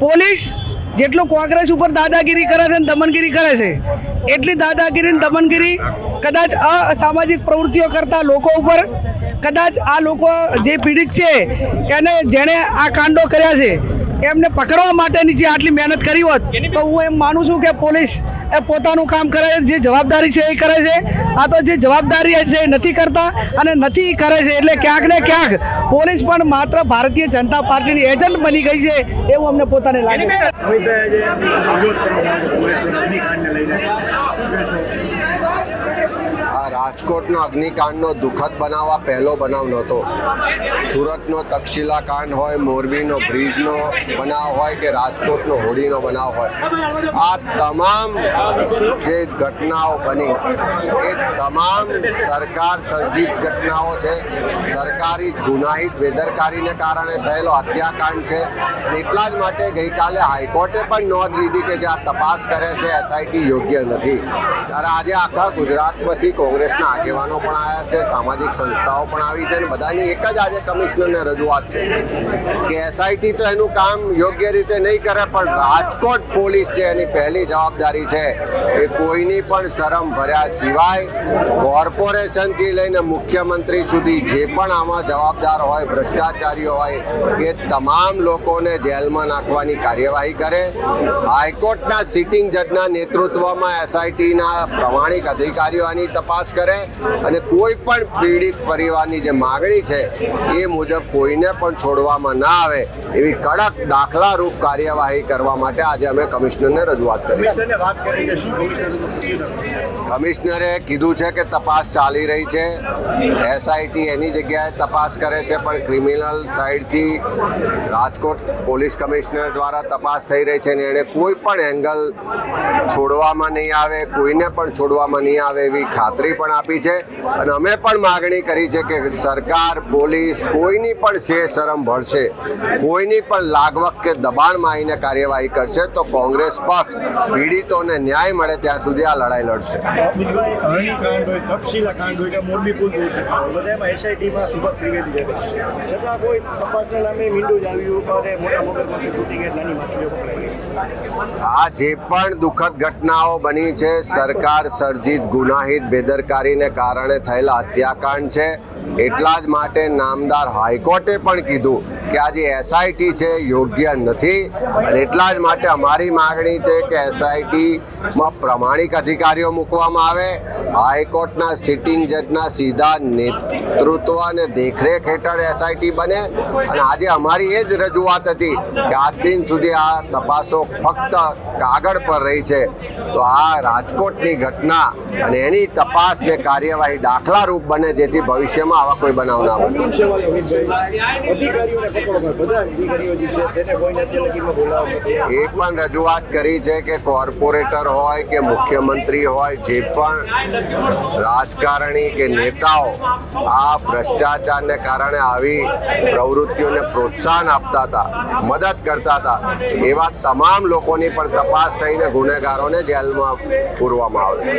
Police જેટલું કોંગ્રેસ ઉપર દાદાગીરી કરે છે ને દમનગીરી કરે છે, એટલી દાદાગીરી ને દમનગીરી કદાચ અસામાજિક પ્રવૃત્તિઓ કરતા લોકો ઉપર, કદાચ આ લોકો જે પીડિત છે, એને જેણે આ કાંડો કર્યા છે, એમને પકડવા માટેની જે આટલી મહેનત કરી હોત, તો હું એમ માનું છું કે પોલીસ એ પોતાનું કામ કરે છે જે જવાબદારી છે એ કરે છે. આ તો જે જવાબદારી છે એ નથી કરતા અને નથી કરે છે, એટલે ક્યાંક ને ક્યાંક પોલીસ પણ માત્ર ભારતીય જનતા પાર્ટીની એજન્ટ બની ગઈ છે એવું અમને પોતાને લાગે છે અમિતભાઈ આજે વિરોધ કરવા માંગે પોલીસ અગ્નિકાંડને લઈને શું કહેશો આ રાજકોટનો અગ્નિકાંડનો દુઃખદ બનાવ, આ પહેલો બનાવ નહોતો. સુરતનો તક્ષશિલા કાંડ હોય, મોરબીનો બ્રિજનો બનાવ હોય કે રાજકોટનો હોળીનો બનાવ હોય. આ તમામ જે ઘટનાઓ બની, એ તમામ સરકાર સર્જિત ઘટનાઓ છે. સરકારી ગુનાહિત બેદરકારીને કારણે થયેલો હત્યાકાંડ છે. એટલા જ માટે ગઈકાલે હાઈકોર્ટે પણ નોંધ લીધી કે જે આ તપાસ કરે છે, એસઆઈટી યોગ્ય નથી. ત્યારે આજે આખા ગુજરાતમાંથી કોંગ્રેસના આગેવાનો પણ આવ્યા છે, સામાજિક સંસ્થાઓ પણ આવી છે અને બધાની એક જ આજે કમિશનરને રજૂઆત છે કે એસઆઈટી તો એનું કામ યોગ્ય રીતે નહીં કરે, પણ રાજકોટ પોલીસ જે એની પહેલી જવાબદારી છે એ કોઈની પણ શરમ ભર્યા સિવાય કોર્પોરેશનથી લઈને મુખ્યમંત્રી સુધી જે પણ આમાં જવાબદાર હોય, ભ્રષ્ટાચારીઓ હોય, એ તમામ લોકોને જેલમાં નાખવાની કાર્યવાહી કરે. હાઈકોર્ટના સિટિંગ જજના નેતૃત્વમાં એસઆઈટીના પ્રમાણિક અધિકારીઓ આની તપાસ કરે અને કોઈ પણ પીડિત પરિવારની જે માગણી છે એ મુજબ કોઈને પણ છોડવામાં ના આવે એવી કડક દાખલારૂપ કાર્યવાહી કરવા માટે આજે અમે કમિશનરને રજૂઆત કરી. કમિશનરે કીધું છે કે તપાસ ચાલી રહી છે એસઆઈટી એની જગ્યાએ તપાસ કરે છે પણ ક્રિમિનલ સાઈડથી રાજકોટ પોલીસ કમિશનર દ્વારા તપાસ થઈ રહી છે અને એણે કોઈ પણ એંગલ છોડવામાં નહીં આવે કોઈને પણ છોડવામાં નહીં આવે એવી ખાતરી પણ આપી છે અને અમે પણ માગણી કરી છે કે સરકાર પોલીસ કોઈની પણ શે શરમ ભરશે કોઈની પણ લાગવક કે દબાણમાં આવીને કાર્યવાહી કરશે તો કોંગ્રેસ પક્ષ પીડિતોને ન્યાય મળે ત્યાં સુધી આ લડાઈ લડશે. આ જે પણ દુઃખદ ઘટનાઓ બની છે સરકાર સર્જિત ગુનાહિત બેદરકારીને કારણે થયેલા હત્યાકાંડ છે. એટલા જ માટે નામદાર હાઈકોર્ટે પણ કીધું કે આ જે એસઆઈટી છે યોગ્ય નથી. અને એટલા જ માટે અમારી માગણી છે કે એસઆઈટીમાં પ્રમાણિક અધિકારીઓ મૂકવામાં આવે. હાઈકોર્ટના સિટિંગ જજના સીધા નેતૃત્વ અને દેખરેખ હેઠળ એસઆઈટી બને. અને આજે અમારી એ જ રજૂઆત હતી કે આજ દિન સુધી આ તપાસો ફક્ત કાગળ પર રહી છે. તો આ રાજકોટની ઘટના અને એની તપાસ ને કાર્યવાહી દાખલારૂપ બને જેથી ભવિષ્યમાં આવા કોઈ બનાવ ના બને. અંતિમ સવાલ અમિતભાઈ અધિકારીઓને પકડો બધા જ અધિકારીઓ જે છે તેને કોઈને અત્યાર લગીમાં બોલાવો નથી એ પણ રજૂઆત કરી છે કે કોર્પોરેટર હોય કે મુખ્યમંત્રી હોય, જે પણ રાજકારણી કે નેતાઓ આ ભ્રષ્ટાચારને કારણે આવી પ્રવૃત્તિઓને પ્રોત્સાહન આપતા હતા, મદદ કરતા હતા, એવા તમામ લોકોની પણ તપાસ થઈને ગુનેગારોને જેલમાં પૂરવામાં આવે.